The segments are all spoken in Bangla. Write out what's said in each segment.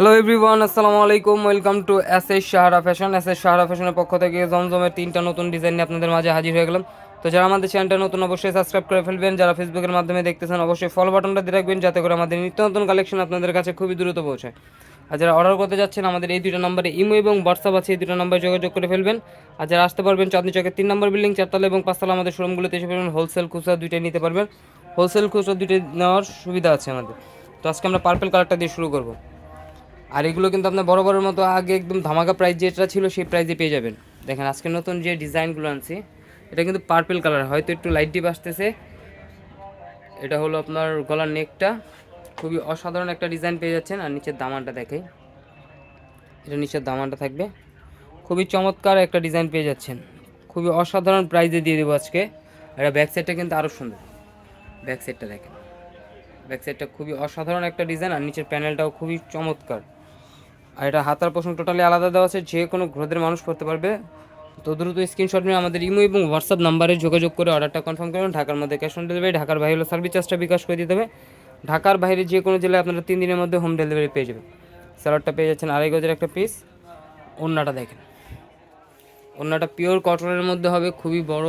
হ্যালো এভরিওয়ান আসসালামু আলাইকুম welcome to S S Sahara fashion S S Sahara ফ্যাশনের পক্ষ থেকে জমজমের তিনটা নতুন ডিজাইন নিয়ে আপনাদের মাঝে হাজির হয়ে গেলাম। তো যারা আমাদের চ্যানেলটা নতুন, অবশ্যই সাবস্ক্রাইব করে ফেলবেন। যারা ফেসবুকের মাধ্যমে দেখতেছেন, অবশ্যই ফলো বাটনটা দিয়ে রাখবেন, যাতে করে আমাদের নিত্য নতুন কালেকশন আপনাদের কাছে খুবই দ্রুত পৌঁছায়। আর যারা অর্ডার করতে যাচ্ছেন, আমাদের এই দুটো নম্বরে ইমো এবং হোয়াটসঅ্যাপ আছে, এই দুটো নম্বরে যোগাযোগ করে ফেলবেন। আর যারা আসতে পারবেন চাঁদনি চকের তিন নম্বর বিল্ডিং চারতলা এবং পাঁচতলা আমাদের শোরুমগুলোতে এসে পারবেন হোলসেল খুচরা দুইটাই নিতে পারবেন। হোলসেল খুচরা দুইটাই নেওয়ার সুবিধা আছে আমাদের। তো আজকে আমরা পার্পেল কালারটা দিয়ে শুরু করব। আর এগুলো কিন্তু আপনার বড় বড়ের মতো আগে একদম ধামাকা প্রাইস যেটা ছিল সেই প্রাইসে পেয়ে যাবেন। দেখেন, আজকে নতুন যে ডিজাইনগুলো আনছি, এটা কিন্তু পার্পেল কালার হয়তো একটু লাইট ডিপ আসতেছে। এটা হলো আপনার গলার নেকটা খুবই অসাধারণ একটা ডিজাইন পেয়ে যাচ্ছেন। আর নিচের দামানটা দেখে এটা নিচের দামানটা থাকবে। খুবই চমৎকার একটা ডিজাইন পেয়ে যাচ্ছেন। খুবই অসাধারণ প্রাইসে দিয়ে দেবো আজকে। আর ব্যাক সাইডটা কিন্তু আরও সুন্দর। ব্যাক সাইডটা দেখেন। ব্যাক সাইডটা খুবই অসাধারণ একটা ডিজাইন আর নিচের প্যানেলটাও খুবই চমৎকার। আর এটা হাতার পোষণ টোটালি আলাদা দেওয়া আছে, যে কোনো গ্রোদের মানুষ করতে পারবে। তো দ্রুত স্ক্রিনশট নিয়ে আমাদের ইমো এবং হোয়াটসঅ্যাপ নাম্বারে যোগাযোগ করে অর্ডারটা কনফার্ম করবেন ঢাকার মধ্যে ক্যাশ অন ডেলিভারি ঢাকার বাইরে সার্ভিস চার্জটা বিকাশ করে দিতে হবে। ঢাকার বাইরে যে কোনো জেলায় আপনারা তিন দিনের মধ্যে হোম ডেলিভারি পেয়ে যাবেন। স্যালাডটা পেয়ে যাচ্ছেন আড়াই গজের একটা পিস ওন্নাটা দেখেন। ওন্নাটা পিওর কটনের মধ্যে হবে, খুবই বড়।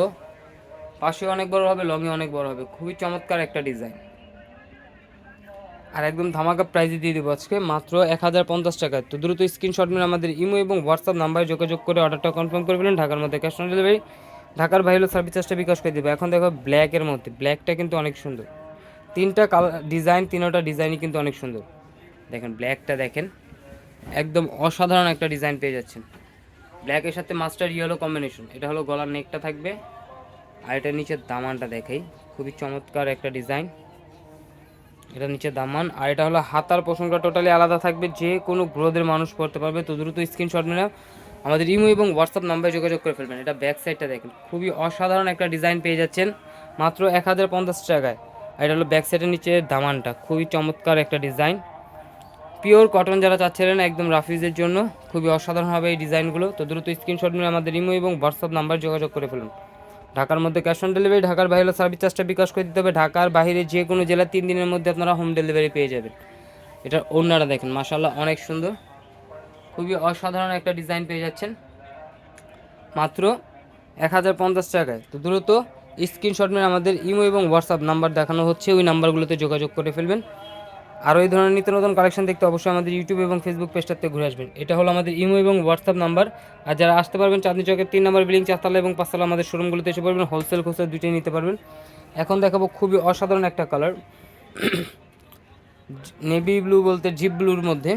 পাশে অনেক বড় হবে লংয়ে অনেক বড় হবে। খুবই চমৎকার একটা ডিজাইন আর একদম ধামাকা প্রাইজে দিয়ে দেবো আজকে, মাত্র এক হাজার পঞ্চাশ টাকায় তো দ্রুত স্ক্রিনশট নিয়ে আমাদের ইমো এবং হোয়াটসঅ্যাপ নাম্বারে যোগাযোগ করে অর্ডারটা কনফার্ম করে ফেলেন, ঢাকার মধ্যে ক্যাশ অন ডেলিভারি ঢাকার বাইরে সার্ভিস চার্জটা বিকাশ করে দেবে। এখন দেখো ব্ল্যাকের মধ্যে ব্ল্যাকটা কিন্তু অনেক সুন্দর। তিনটা কালার ডিজাইন তিনোটা ডিজাইনই কিন্তু অনেক সুন্দর। দেখেন ব্ল্যাকটা দেখেন, একদম অসাধারণ একটা ডিজাইন পেয়ে যাচ্ছেন। ব্ল্যাকের সাথে মাস্টার ইয়েলো কম্বিনেশন এটা হলো গলার নেকটা থাকবে। আর এটা নিচের দামানটা দেখাই, খুবই চমৎকার একটা ডিজাইন এটা নিচে দামান। আর এটা হলো হাতার পোষণটা টোটালি আলাদা থাকবে। যে কোনো গ্রোদের মানুষ পড়তে পারবে। তো দ্রুত স্ক্রিনশট নিলে আমাদের ইমো এবং হোয়াটসঅ্যাপ নাম্বারে যোগাযোগ করে ফেলবেন। এটা ব্যাক সাইডটা দেখেন। খুবই অসাধারণ একটা ডিজাইন পেয়ে যাচ্ছেন। মাত্র এক হাজার পঞ্চাশ টাকায়। আর এটা হলো ব্যাক সাইডের নিচে দামানটা। খুবই চমৎকার একটা ডিজাইন পিওর কটন যারা চাচ্ছিলেন, একদম রাফিজের জন্য। খুবই অসাধারণ হবে এই ডিজাইনগুলো তো দ্রুত স্ক্রিনশট নিয়ে আমাদের ইমো এবং হোয়াটসঅ্যাপ নাম্বার যোগাযোগ করে ফেলুন। ঢাকার মধ্যে ক্যাশ অন ডেলিভারি ঢাকার বাইরে সার্ভিস চার্জটা বিকাশ করে দিতে হবে। ঢাকার বাইরে যে কোনো জেলা তিন দিনের মধ্যে আপনারা হোম ডেলিভারি পেয়ে যাবেন। এটার ওনারা দেখেন মাসাল্লাহ অনেক সুন্দর। খুবই অসাধারণ একটা ডিজাইন পেয়ে যাচ্ছেন। মাত্র এক হাজার পঞ্চাশ টাকায়। তো দ্রুত স্ক্রিনশট নিয়ে আমাদের ইমো এবং হোয়াটসঅ্যাপ নাম্বার দেখানো হচ্ছে। ওই নাম্বারগুলোতে যোগাযোগ করে ফেলবেন। আরও এই ধরনের নিত্য নতুন কালেকশন দেখতে অবশ্যই আমাদের ইউটিউব এবং ফেসবুক পেজটাতে ঘুরে আসবেন। এটা হলো আমাদের ইমো এবং হোয়াটসঅ্যাপ নাম্বার আর যারা আসতে পারবেন চাঁদনি চকের তিন নাম্বার বিল্ডিং চারতলা এবং পাঁচতলা আমাদের শোরুমগুলোতে এসে পারবেন হোলসেল খুচরা দুইটাই নিতে পারবেন। এখন দেখাবো খুবই অসাধারণ একটা কালার নেভি ব্লু বলতে জিপ ব্লুর মধ্যে।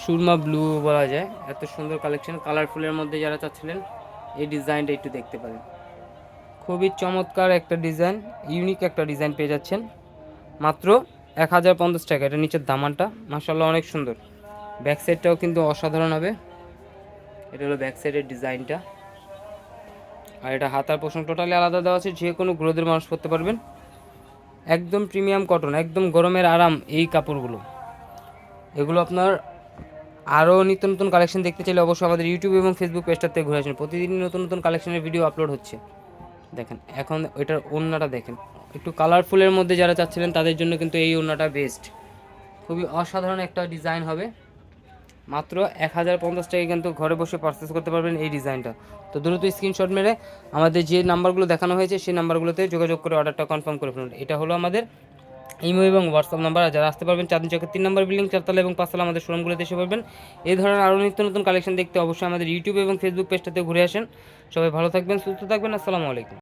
সুরমা ব্লু বলা যায়। এত সুন্দর কালেকশন কালারফুলের মধ্যে যারা চাচ্ছিলেন, এই ডিজাইনটা একটু দেখতে পারেন। খুবই চমৎকার একটা ডিজাইন ইউনিক একটা ডিজাইন পেয়ে যাচ্ছেন। মাত্র এক হাজার পঞ্চাশ টাকা। এটা নিচের দামানটা মাসাল্লাহ অনেক সুন্দর। ব্যাক সাইডটাও কিন্তু অসাধারণ হবে। এটা হলো ব্যাক সাইডের ডিজাইনটা। আর এটা হাতার পোষণ টোটালি আলাদা দেওয়া আছে, যে কোনো গ্রোদের মানুষ করতে পারবেন। একদম প্রিমিয়াম কটন, একদম গরমের আরাম এই কাপড়গুলো। এগুলো আপনার আরও নিত্য নতুন কালেকশন দেখতে চাইলে অবশ্যই আমাদের ইউটিউব এবং ফেসবুক পেজটাতে ঘুরে আসেন। প্রতিদিন নতুন নতুন কালেকশনের ভিডিও আপলোড হচ্ছে। দেখেন, এখন ওইটার অন্যটা দেখেন। একটু কালারফুলের মধ্যে যারা চাচ্ছিলেন, তাদের জন্য কিন্তু এই ওড়নাটা বেস্ট খুবই অসাধারণ একটা ডিজাইন হবে। মাত্র এক হাজার পঞ্চাশ টাকায় কিন্তু ঘরে বসে পারচেস করতে পারবেন এই ডিজাইনটা তো দ্রুত স্ক্রিনশট মেরে আমাদের যে নাম্বারগুলো দেখানো হয়েছে, সেই নাম্বারগুলোতে যোগাযোগ করে অর্ডারটা কনফার্ম করে ফেলুন। এটা হলো আমাদের ইমো এবং হোয়াটসঅ্যাপ নাম্বার যারা আসতে পারবেন, চাঁদনি চকের তিন নম্বর বিল্ডিং চারতলা এবং পাঁচতলা আমাদের শোরুমগুলোতে এসে পারবেন এই ধরনের আরও নিত্য নতুন কালেকশন দেখতে অবশ্যই আমাদের ইউটিউব এবং ফেসবুক পেজটাতে ঘুরে আসেন। সবাই ভালো থাকবেন, সুস্থ থাকবেন। আসসালামু আলাইকুম।